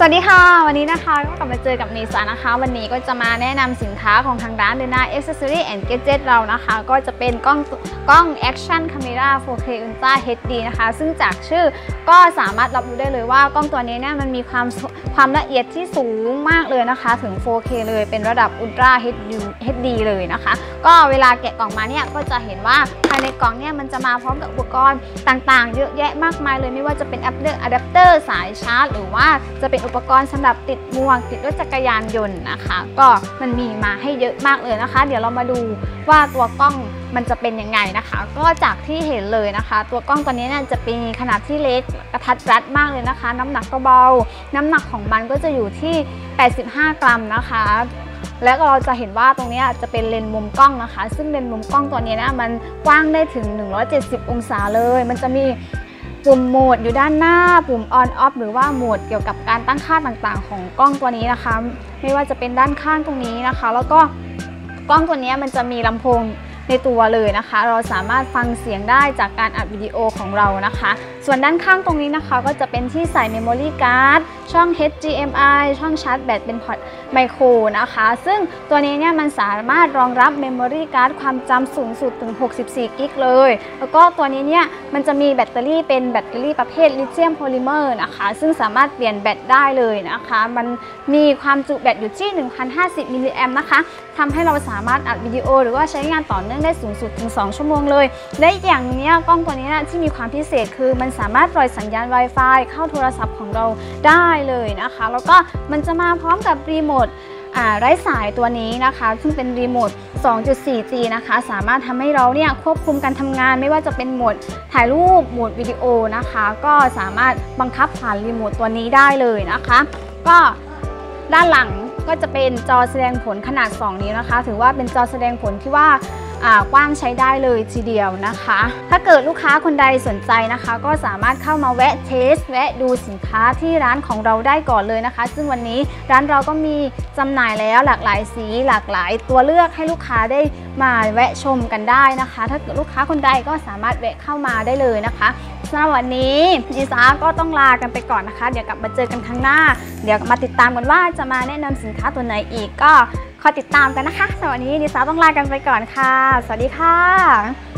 สวัสดีค่ะ วันนี้นะคะก็กลับมาเจอกับนิสานะคะ วันนี้ก็จะมาแนะนำสินค้าของทางร้านเดน่า Accessory and Gadget เรานะคะ ก็จะเป็นกล้องกล้อง Action Camera 4K Ultra HD นะคะ ซึ่งจากชื่อก็สามารถรับรู้ได้เลยว่ากล้องตัวนี้เนี่ยมันมีความความละเอียดที่สูงมากเลยนะคะ ถึง 4K เลยเป็นระดับ Ultra HD HD เลยนะคะ ก็เวลาแกะกล่องมาเนี่ยก็จะเห็นว่าภายในกล่องเนี่ยมันจะมาพร้อมกับอุปกรณ์ต่างๆ เยอะแยะมากมายเลยไม่ว่าจะเป็นอะแดปเตอร์สายชาร์จ หรือว่าจะเป็นอุปกรณ์สำหรับติดหมวกติดรถจักรยานยนต์นะคะ ก็มันมีมาให้เยอะมากเลยนะคะ เดี๋ยวเรามาดูว่าตัวกล้องมันจะเป็นยังไงนะคะ ก็จากที่เห็นเลยนะคะ ตัวกล้องตัวนี้เนี่ยจะเป็นขนาดที่เล็กกระทัดรัดมากเลยนะคะ น้ำหนักก็เบา น้ำหนักของมันก็จะอยู่ที่ 85 กรัมนะคะและเราจะเห็นว่าตรงนี้จะเป็นเลนส์มุมกล้องนะคะ ซึ่งเลนส์มุมกล้องตัวนี้นะมันกว้างได้ถึง 170 องศาเลย มันจะมี ปุ่มโหมดอยู่ด้านหน้า ปุ่ม on off หรือว่าโหมดเกี่ยวกับการตั้งค่าต่างๆ ของกล้องตัวนี้นะคะ ไม่ว่าจะเป็นด้านข้างตรงนี้นะคะ แล้วก็กล้องตัวนี้มันจะมีลำโพงในตัวเลยนะคะ เราสามารถฟังเสียงได้จากการอัดวิดีโอของเรานะคะ ส่วนด้านข้างตรงนี้นะคะ ก็จะเป็นที่ใส่เมมโมรี่การ์ด ช่อง HDMI ช่องชาร์จแบตเป็นพอร์ตไมโครนะคะ ซึ่งตัวนี้เนี่ยมันสามารถรองรับเมมโมรี่การ์ดความจำสูงสุดถึง 64 กิกเลย แล้วก็ตัวนี้เนี่ยมันจะมีแบตเตอรี่เป็นแบตเตอรี่ประเภทลิเธียมโพลิเมอร์นะคะ ซึ่งสามารถเปลี่ยนแบตได้เลยนะคะ มันมีความจุแบตอยู่ที่ 1,050 มิลลิแอมนะคะทำให้เราสามารถอัดวิดีโอ หรือว่าใช้งานต่อเนื่องได้สูงสุดถึง 2 ชั่วโมงเลย และอย่างนี้กล้องตัวนี้นะที่มีความพิเศษคือมันสามารถปล่อยสัญญาณ Wi-Fi เข้าโทรศัพท์ของเราได้เลยนะคะ แล้วก็มันจะมาพร้อมกับรีโมทไร้สายตัวนี้นะคะ ซึ่งเป็นรีโมท 2.4G นะคะ สามารถทำให้เราเนี่ยควบคุมการทำงานไม่ว่าจะเป็นโหมดถ่ายรูปโหมดวิดีโอนะคะ ก็สามารถบังคับผ่านรีโมทตัวนี้ได้เลยนะคะ ก็ด้านหลังก็จะเป็นจอแสดงผลขนาด 2 นิ้วนะคะ ถือว่าเป็นจอแสดงผลที่ว่า กว้างใช้ได้เลยทีเดียวนะคะ ถ้าเกิดลูกค้าคนใดสนใจนะคะ ก็สามารถเข้ามาแวะเทส แวะดูสินค้าที่ร้านของเราได้ก่อนเลยนะคะ ซึ่งวันนี้ร้านเราก็มีจำหน่ายแล้วหลากหลายสีหลากหลาย ตัวเลือกให้ลูกค้าได้มาแวะชมกันได้นะคะ ถ้าเกิดลูกค้าคนใดก็สามารถแวะเข้ามาได้เลยนะคะสำหรับวันนี้ดิซาก็ต้องลากันไปก่อนนะคะ เดี๋ยวกลับมาเจอกันครั้งหน้า เดี๋ยวมาติดตามกันว่าจะมาแนะนำสินค้าตัวไหนอีกก็ คอยติดตามกันนะคะสำหรับวันนี้นิสาต้องลากันไปก่อนค่ะ สวัสดีค่ะ